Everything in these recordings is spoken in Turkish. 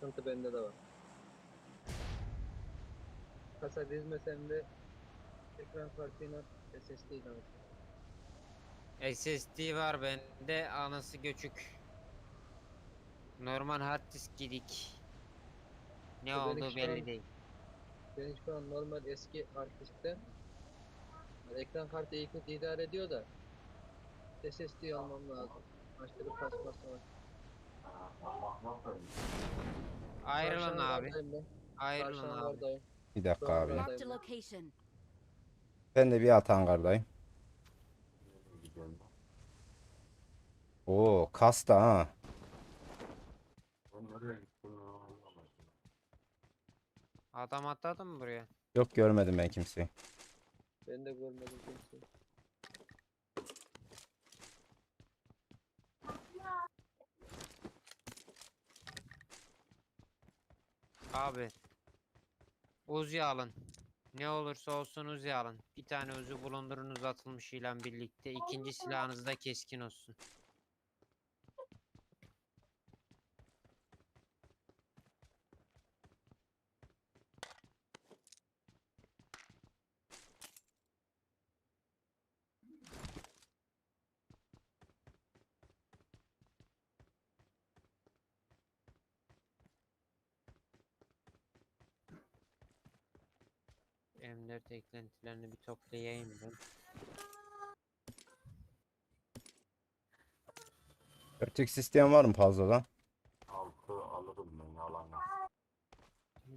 sıkıntı bende de var. Kasa dizmesem de ekran kartıyla SSD ile SSD var bende anası göçük. Normal hard disk gidik. Ne Ya benim olduğu şu belli an- değil. Benim şu an normal eski artistte yani ekran kartı iyi kötü idare ediyor da SSD almam lazım. Bir kasması var. Ayrılın abi. Ayrılın abi. Bir dakika abi. Marked a location. Ben de bir at hangardayım. Oo kasta ha. Adam atladı mı buraya? Yok görmedim ben kimseyi. Ben de görmedim kimseyi. Abi. Uzi alın. Ne olursa olsun Uzi alın. Bir tane Uzi bulundurun uzatılmış ile birlikte. İkinci silahınız da keskin olsun. M4 eklentilerini bir toplayayım ben. Örtük sistem var mı fazladan? Altı alırım ben yalan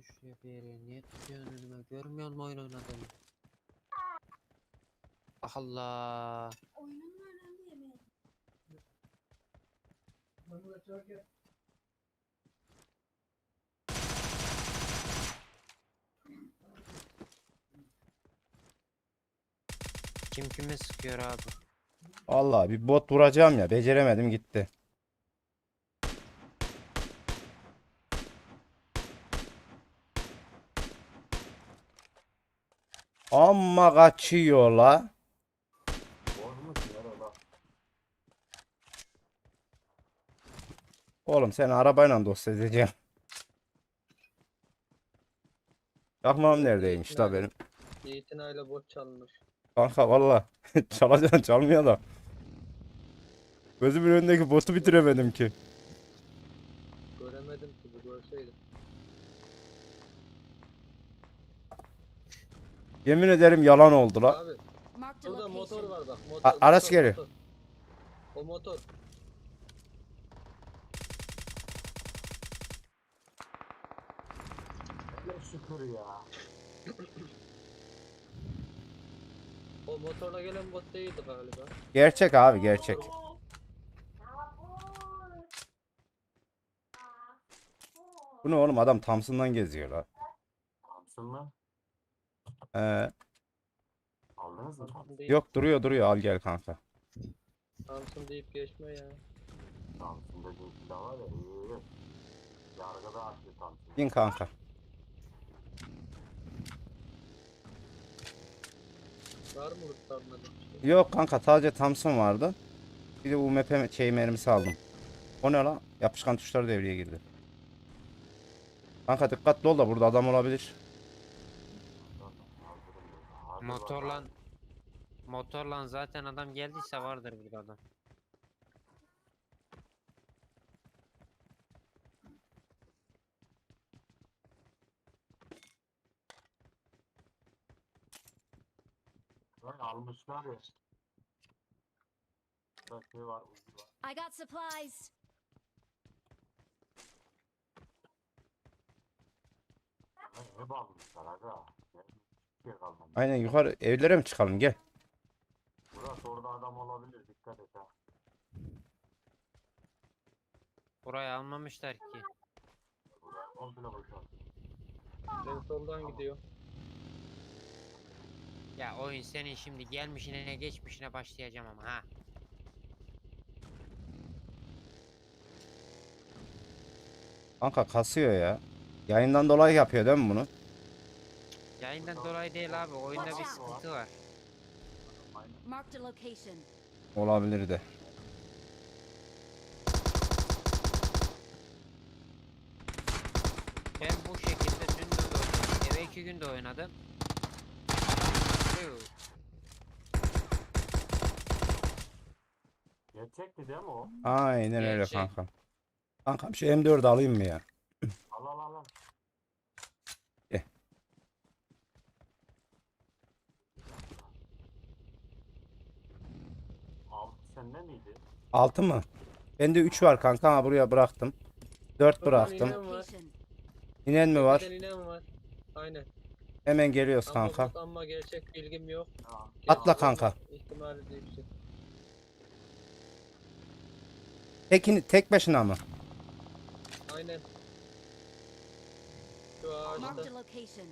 şuraya bir yere niye tutuyorsun önüme? Görmüyor musun oyun oynadığımı? Allah. Kim kime sıkıyor abi? Allah bir bot vuracağım ya beceremedim gitti. Amma kaçıyor la. Oğlum seni arabayla dost edeceğim. Çakmağım neredeymiş la benim. İtinayla bot çalınmış. Kanka valla çalacaksın çalmıyor da. Gözümün önündeki botu bitiremedim ki. Göremedim ki bu görseydim. Yemin ederim yalan oldu la. Abi burada motor var bak. Motor, A- araç motor, geliyor. motor. O motor. Ne şükür ya. O motorla gelen bot değildi galiba. Gerçek abi gerçek. Bu ne oğlum adam Thompson'dan geziyor la. Thompson mı? Ee, Aldınız mı? Değil. yok duruyor duruyor al gel kanka. Samsun deyip geçme ya. Thompson dediğin silah var ya iyi. Yargıda açtı Thompson. Bin kanka. Var mı bir şey? Yok kanka sadece Thompson vardı. Bir de UMP şey mermisi aldım. O ne lan? Yapışkan tuşlar devreye girdi. Kanka dikkatli ol da burada adam olabilir. Hadi Motorla bakalım. motorla zaten adam geldiyse vardır burada adam. Lan almışlar ya. Burada şey var, ucu var. I got supplies. Lan hep almışlar aga. Hiçbir şey kalmamış. Aynen yukarı evlere mi çıkalım gel. Burası orada adam olabilir dikkat et ha. Burayı almamışlar ki. Buraya komple boşalt. Ben soldan gidiyor. Ya oyun senin şimdi gelmişine geçmişine başlayacağım ama ha. Kanka kasıyor ya. Yayından dolayı yapıyor değil mi bunu? Yayından dolayı değil abi oyunda bir sıkıntı var. Marked a location. Olabilir de. Ben bu şekilde dün de oynadım. Eve iki günde oynadım. Adam Gerçekti değil mi o? Aynen öyle Gerçek. kankam. Kankam şu M4 alayım mı ya? Al al al al. Gel. Altı sende miydi? 6 mı? Bende 3 var kanka ama buraya bıraktım. 4 Buradan bıraktım. inen var. Location. İnen mi var? Tane inen var. Aynen. Hemen geliyoruz Ama, kanka. bot ama gerçek bilgim yok. Atla kanka. İhtimali de yüksek. Tekini, tek başına mı? Aynen. Şu Marked ağaçta a location.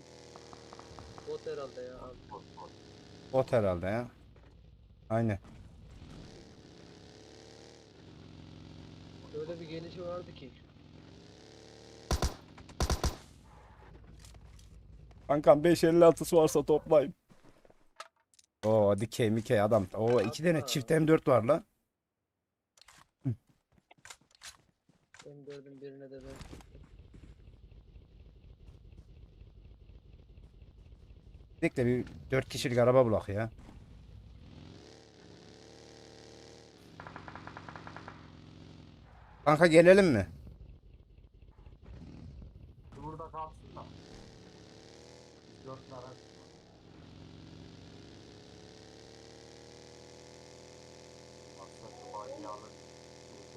bot herhalde ya abi. Bot, herhalde ya. Aynen. Öyle bir gelişi vardı ki. Kankam 556'sı varsa toplayın. Oo dikey mikey adam. Oo iki tane çift M4 var lan. Ben gördüm birine de ben. Kesinlikle bir 4 kişilik araba bulak ya. Kanka gelelim mi? Şu burada kalsın da. Dört tane araç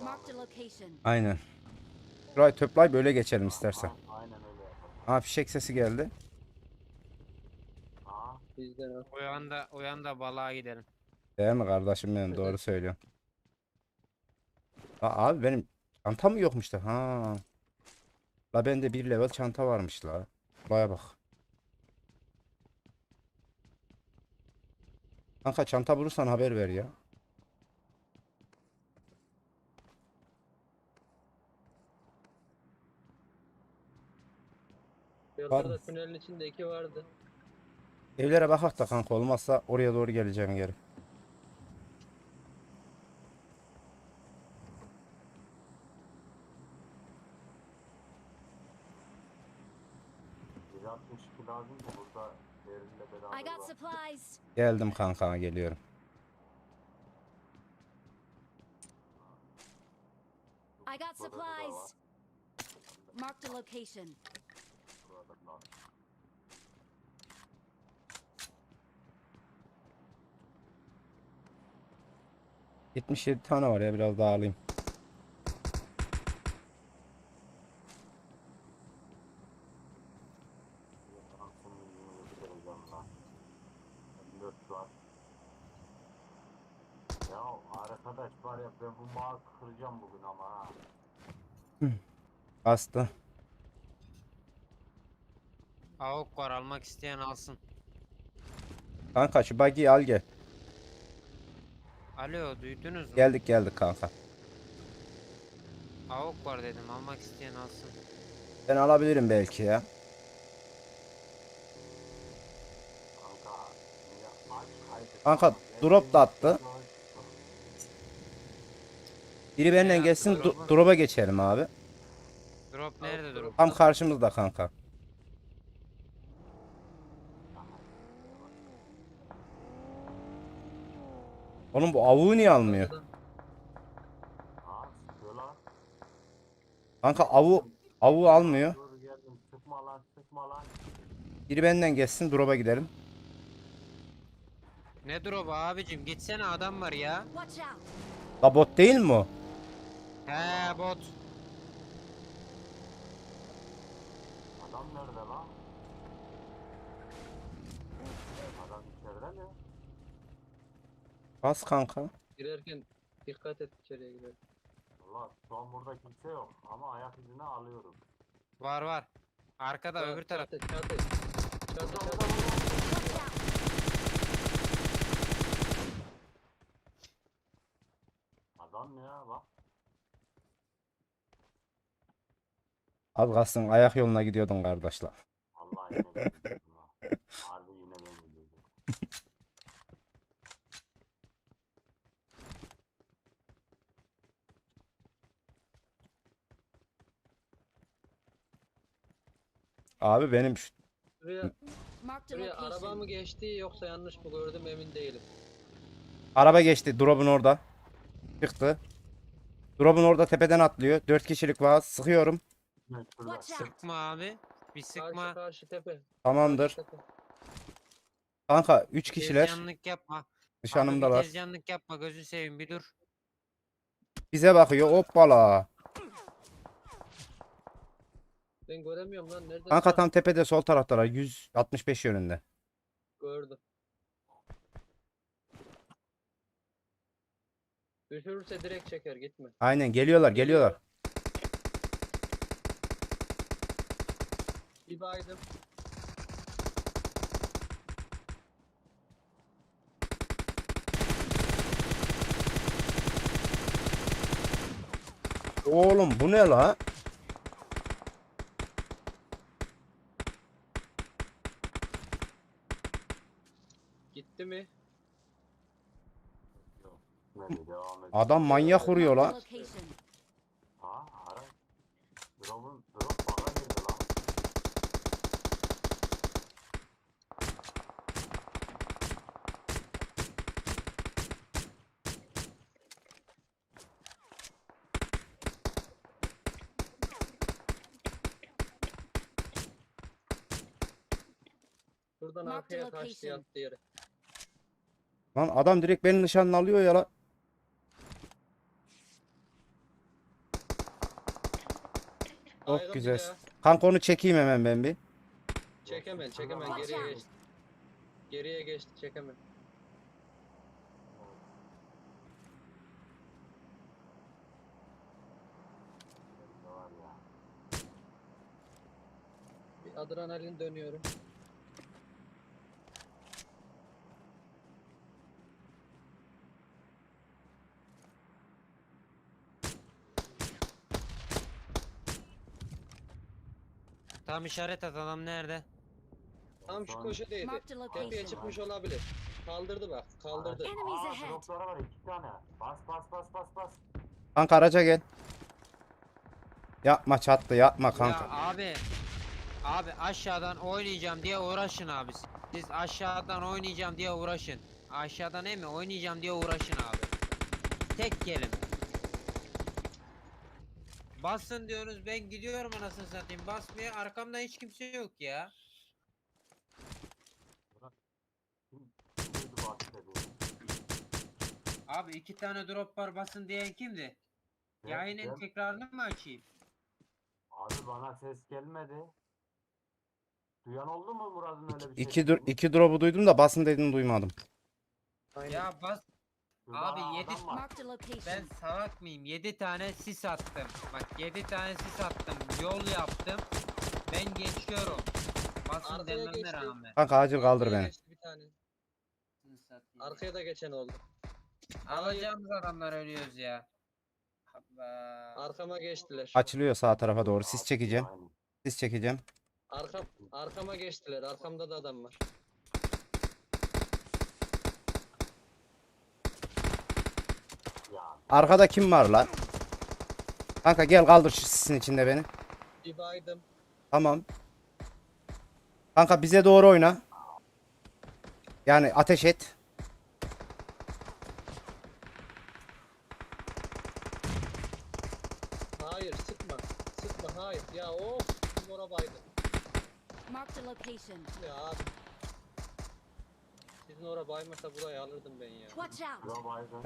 Marked a location. Aynen. Şurayı toplayıp böyle geçelim istersen. A- Aynen öyle yapalım. Fişek sesi geldi. Aa, Bizden al. Uyan da, uyan da balığa gidelim. Değil mi kardeşim benim doğru söylüyorsun. Aa, abi benim çantam mı yokmuş da? Ha. La bende bir level çanta varmış la. Baya bak. Kanka çanta bulursan haber ver ya. Yollarda tünelin içinde iki vardı. Evlere bakak da kanka olmazsa oraya doğru geleceğim geri. bir 62 lazım da burada derinle beraber I got var. supplies. Geldim kanka geliyorum. I got supplies. Marked a location. Cık, 77 tane var ya biraz daha alayım. Anasını yiyeyim, bitireceğim lan. 54 var. Ya arkadaş var ya ben bu mağı kıracağım bugün ama ha. Bastı. Avuk var almak isteyen alsın. Kanka şu buggy'yi al gel. Alo duydunuz mu? Geldik geldik kanka. Avuk var dedim almak isteyen alsın. Ben alabilirim belki ya. Kanka. drop da attı. Biri benden gelsin du- drop'a geçelim abi. Drop nerede drop? Tam karşımızda kanka. Oğlum bu avuğu niye almıyor? Kanka avu avuğu almıyor. Biri benden geçsin drop'a gidelim. Ne drop abicim gitsene adam var ya. Watch out. La bot değil mi o? He bot. Adam nerede lan? Adam içeride mi? Bas kanka. girerken dikkat et içeriye girer. Valla şu an burada kimse yok ama ayak izini alıyorum. Var var. Arkada öbür taraf. Çatı çatı. Çatı çatı. Adam ya bak. Az kalsın ayak yoluna gidiyordun kardeşler. Allah yine ben gidiyordum ha. Harbi yine ben gidiyordum. Abi benim şu- Şuraya, Marked a şuraya araba mı location. geçti yoksa yanlış mı gördüm emin değilim. araba geçti. Drop'un orada. Çıktı. Drop'un orada tepeden atlıyor. 4 kişilik var. Sıkıyorum. Evet, şurada. Watch out. Sıkma abi. Bir sıkma. Karşı karşı tepe. Tamamdır. Tepe. Kanka 3 kişiler. Tezcanlık yapma. Abi bir Nişanımdalar. tezcanlık yapma gözü seveyim bir dur. Bize bakıyor. Hoppala. Ben göremiyorum lan nerede? Kanka tam tepede sol taraftalar. 165 yönünde. Gördüm. Düşürürse direkt çeker gitme. Aynen geliyorlar geliyorlar. Bir baydım. Oğlum bu ne la? Gitti mi? Adam manyak vuruyor la. location. Ha ara. Drop'un drop bana girdi lan. Şuradan Mark arkaya kaçtı yattı yere. Lan adam direkt beni nişanlı alıyor ya la. Çok Ayrıldı güzel. ya. Kanka onu çekeyim hemen ben bir. Çekemem çekemem Watch geriye out. geçti. Geriye geçti var ya? Bir adrenalin dönüyorum. Tam işaret at adam nerede? Tam şu köşedeydi. Marked a Tepeye location. çıkmış olabilir. Kaldırdı bak kaldırdı. Enemies Aa ahead. droplara var iki tane. Bas bas bas bas bas. Kanka araca gel. Yapma çattı yapma kanka. Ya abi. Abi aşağıdan oynayacağım diye uğraşın abi. Siz aşağıdan oynayacağım diye uğraşın. Aşağıdan değil mi? Oynayacağım diye uğraşın abi. Tek kelime. Basın diyorsunuz ben gidiyorum anasını satayım. Basmıyor arkamda hiç kimse yok ya. Abi iki tane drop var basın diyen kimdi? Gel, Yayının tekrarını mı açayım? Abi bana ses gelmedi. Duyan oldu mu Murat'ın öyle bir şey? İki, dur, iki drop'u duydum da basın dediğini duymadım. Aynen. Ya bas abi adam yedi- var. Marked a location. Ben salak mıyım? 7 tane sis attım. Bak 7 tane sis attım. Yol yaptım. Ben geçiyorum. Basın Arkaya dememe geçti. rağmen. Kanka acil kaldır beni. geçti Bir tane. Arkaya da geçen oldu. Alacağımız adamlar ölüyoruz ya. Allah. Arkama geçtiler. Açılıyor sağ tarafa doğru. Sis çekeceğim. Sis çekeceğim. Arkam, arkama geçtiler. Arkamda da adam var. Ya Arkada kim var la? Kanka gel kaldır şu sisin içinde beni. Bir baydım. Tamam. Kanka bize doğru oyna. Yani ateş et. Hayır sıkma. Sıkma hayır. Ya of. Bizim ora baydım. Marked a location. Ya abi. Sizin ora baymasa burayı alırdım ben ya. Watch out. Yo baygın.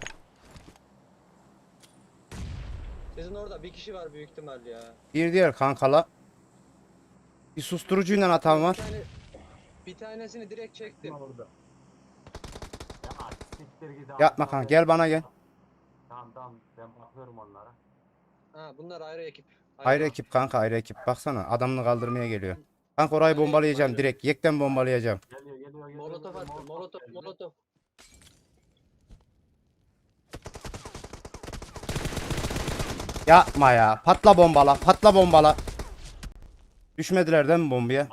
Sizin orada bir kişi var büyük ihtimal ya. Bir diğer kankala. Bir susturucuyla atan var. Bir, tane, bir tanesini direkt çektim. orada. Ya siktir git Yapma kanka gel bana gel. Tamam tamam ben bakıyorum onlara. Ha bunlar ayrı ekip. Ayrı ekip kanka ayrı ekip. Baksana adamını kaldırmaya geliyor. Kanka orayı bombalayacağım direkt. Yekten bombalayacağım. Geliyor geliyor geliyor. Molotof attı. Molotof molotof. Yapma ya. Patla bombala. Patla bombala. Düşmediler değil mi bombaya?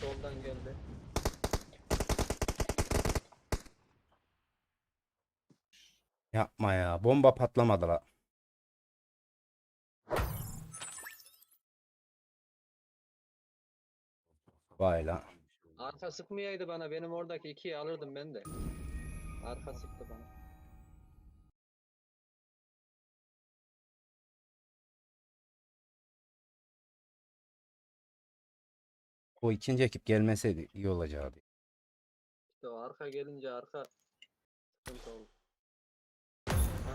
Soldan geldi. Yapma ya. Bomba patlamadı la. Vay lan. Arka sıkmayaydı bana. Benim oradaki ikiyi alırdım ben de. Arka sıktı bana. O ikinci ekip gelmeseydi iyi olacaktı. İşte o arka gelince arka sıkıntı oldu.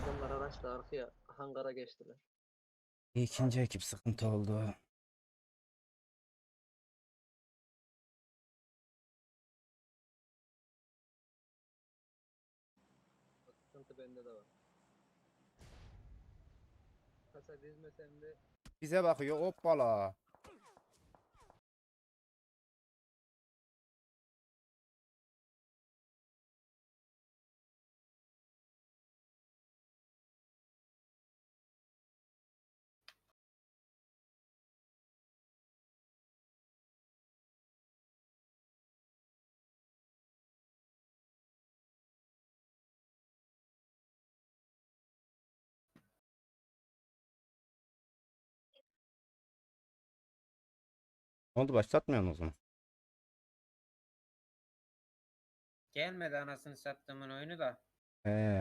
Adamlar araçla arkaya hangara geçtiler. İkinci ekip sıkıntı oldu. Sıkıntı bende de var. Kasa dizmesem de Bize bakıyor hoppala. Ne oldu başlatmıyor musun o zaman? Gelmedi anasını sattığımın oyunu da. He.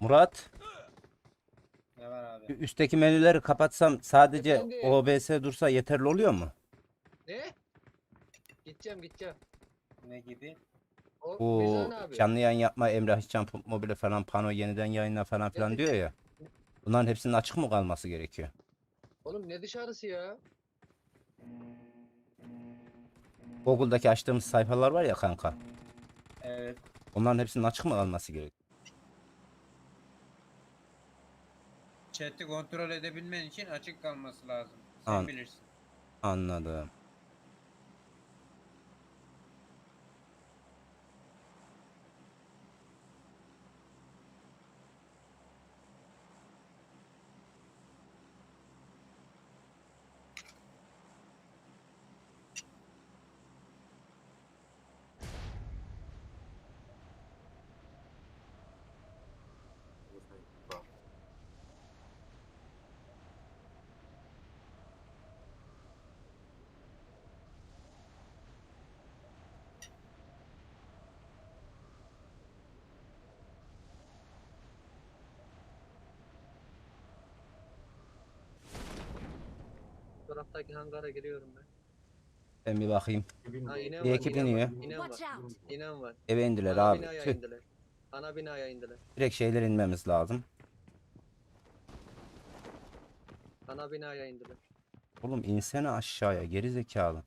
Murat, Ne var abi? üstteki menüleri kapatsam sadece Efendim? OBS dursa yeterli oluyor mu? ne? Gideceğim gideceğim. Ne gibi? O Bu Mizan abi. canlı yayın yapma Emrah İşcan mobile falan pano yeniden yayınla falan filan diyor ya. Bunların hepsinin açık mı kalması gerekiyor? Oğlum ne dışarısı ya? Google'daki açtığımız sayfalar var ya kanka. Evet. Onların hepsinin açık mı kalması gerekiyor? Chat'i kontrol edebilmen için açık kalması lazım. Sen An- bilirsin. Anladım. Taraftaki hangara giriyorum ben. Ben bir bakayım. Ha inen Bir var. ekip inen var, iniyor. inen Watch var. out. İnen var. Eve indiler Ana abi. binaya Tüh. indiler. Ana binaya indiler. Direkt şeyler inmemiz lazım. Ana binaya indiler. Oğlum insene aşağıya geri zekalı.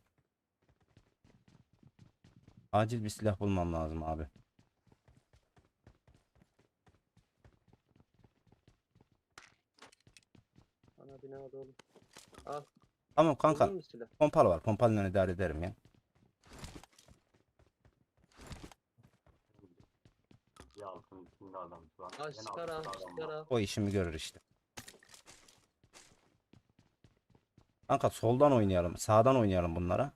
Acil bir silah bulmam lazım abi. Ana binada oğlum. Al. Tamam kanka. Buldun mu silah? Pompalı var. Pompalıyla idare ederim ya. Bir altın içinde adam şu an. Al En sigara al. altında adam Sigara var. al. O işimi görür işte. Kanka soldan oynayalım. Sağdan oynayalım bunlara.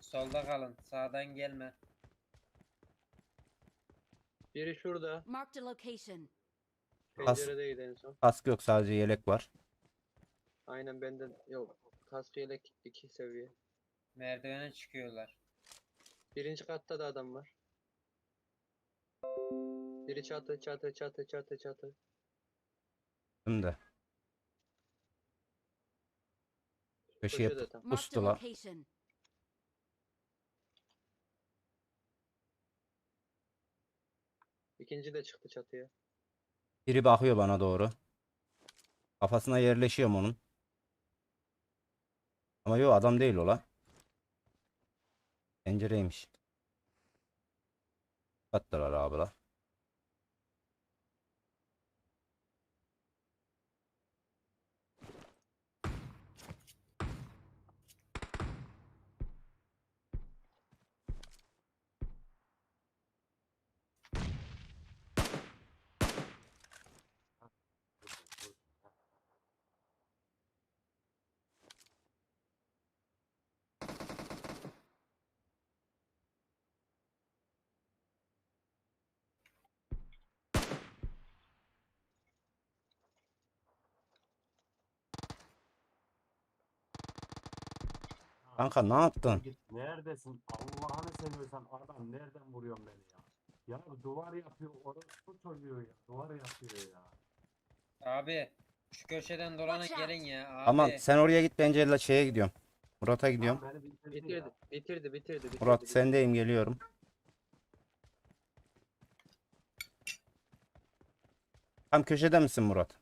Solda kalın. Sağdan gelme. Biri şurada. Marked a location. As- Penceredeydi en son. Kask yok sadece yelek var. Aynen benden yok. Kask yelek iki seviye. Merdivene çıkıyorlar. Birinci katta da adam var. Biri çatı çatı çatı çatı çatı. Şimdi. Köşeye Köşede tam. Marked a Pustular. location. İkinci de çıktı çatıya. biri bakıyor bana doğru. Kafasına yerleşiyorum onun. Ama yok adam değil o la. Pencereymiş. Kattılar abi la. Kanka ne yaptın? Git neredesin? Allah'ını seviyorsan adam nereden vuruyorsun beni ya? Ya duvar yapıyor orası çocuğu ya. Duvar yapıyor ya. Abi şu köşeden Watch out. gelin ya abi. Aman sen oraya git bence la şeye gidiyorum. Murat'a gidiyorum. Lan beni bitirdi Bitirdi. Bitirdi bitirdi bitirdi. Murat bitirdi. sendeyim geliyorum. Tam köşede misin Murat?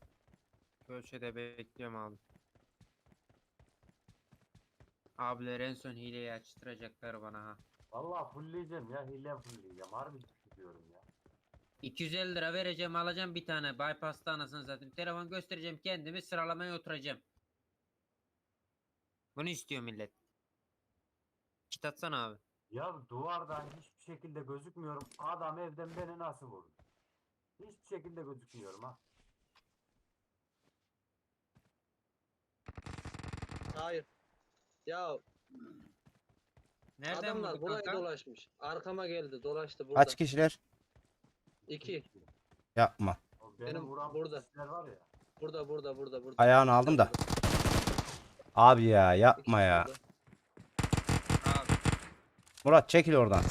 Köşede bekliyorum abi. Abiler en son hileyi açtıracaklar bana ha. Vallahi fullleyeceğim ya. Hile fullleyeceğim. Harbi diyorum ya. 250 lira vereceğim alacağım bir tane bypass'ta anasını satayım. Telefon göstereceğim kendimi sıralamaya oturacağım. Bunu istiyor millet. Kit atsana abi. Ya duvardan hiçbir şekilde gözükmüyorum. Adam evden beni nasıl vurdu? Hiçbir şekilde gözükmüyorum ha. Hayır. Ya Nereden adamlar buraya kanka? dolaşmış. Arkama geldi dolaştı burada. Kaç kişiler? İki. Yapma. Benim, vuran burada. polisler var ya. Burada burada burada burada. Ayağını aldım da. Abi ya İkisi yapma ya. burada. Abi Murat çekil oradan.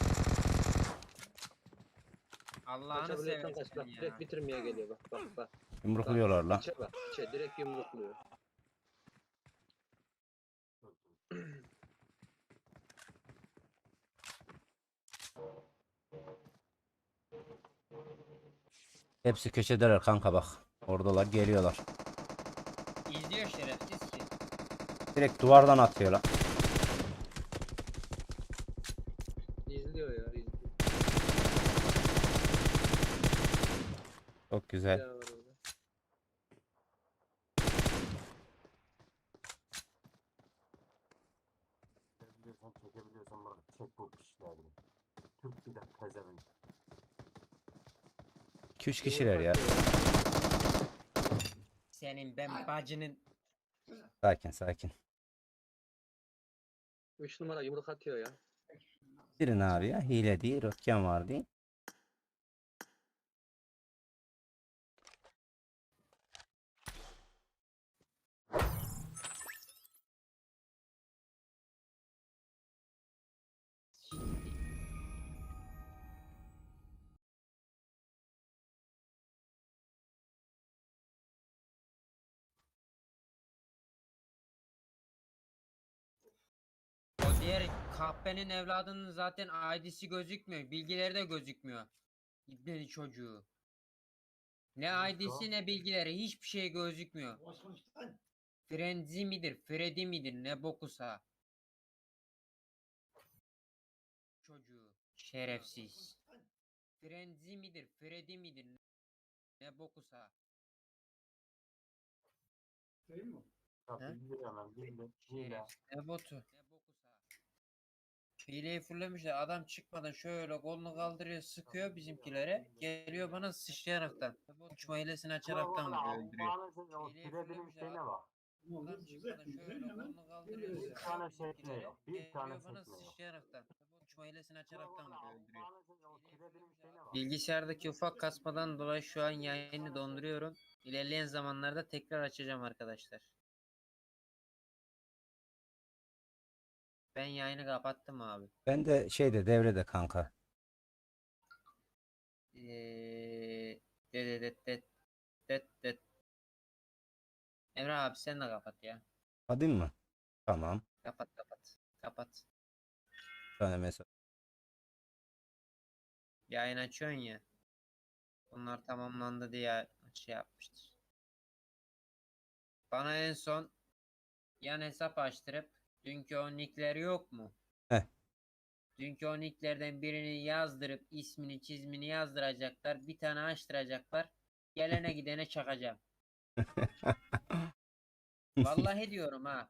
Allah'ını Kaçabiliyorsan kaç seversen bak ya. direkt bitirmeye geliyor bak bak bak. Yumrukluyorlar la. İçe bak içe direkt yumrukluyor. Hepsi köşedeler kanka bak. Oradalar geliyorlar. İzliyor şerefsiz ki. Direkt duvardan atıyorlar. İzliyor ya izliyor. Çok güzel. Ya var orada. Çekebiliyorsan bırak. Çek bu pişleri. Türk bir de pezevenk. 2-3 kişiler ya. Senin ben bacının Sakin sakin. 3 numara yumruk atıyor ya. Birin abi ya. Hile değil. Röntgen var değil. Kahpenin evladının zaten ID'si gözükmüyor. Bilgileri de gözükmüyor. İbneli çocuğu. Ne? ID'si ne bilgileri hiçbir şey gözükmüyor. Frenzi midir, Freddy midir ne bokusa. Çocuğu şerefsiz. Frenzi midir, Freddy midir ne bokusa. Ya He? bildi hemen bildi. Hile. Şeref. Ne botu? Ne. Hileyi fullemişler. Adam çıkmadan şöyle kolunu kaldırıyor, sıkıyor bizimkilere. Geliyor bana sıçrayaraktan. Uçma hilesini açaraktan öldürüyor. Hileyi fullemişler. Adam çıkmadan şöyle kolunu kaldırıyor, Bir sıkıyor tane sekme bizimkilere. yok, bir tane Geliyor bana sekme yok. sıçrayaraktan. Uçma hilesini açaraktan öldürüyor. Bilgisayardaki ufak kasmadan dolayı şu an yayını donduruyorum. İlerleyen zamanlarda tekrar açacağım arkadaşlar. Ben yayını kapattım abi. Ben de şeyde devrede kanka. Eee det det det det det. Emre abi sen de kapat ya. Hadi mı? Tamam. Kapat kapat. Kapat. Tane mesaj. Yayın açıyorsun ya. Bunlar tamamlandı diye şey yapmıştır. Bana en son yan hesap açtırıp dünkü o nickleri yok mu? Heh. Dünkü o nicklerden birini yazdırıp ismini çizmini yazdıracaklar. Bir tane açtıracaklar. Gelene gidene çakacağım. Vallahi diyorum ha.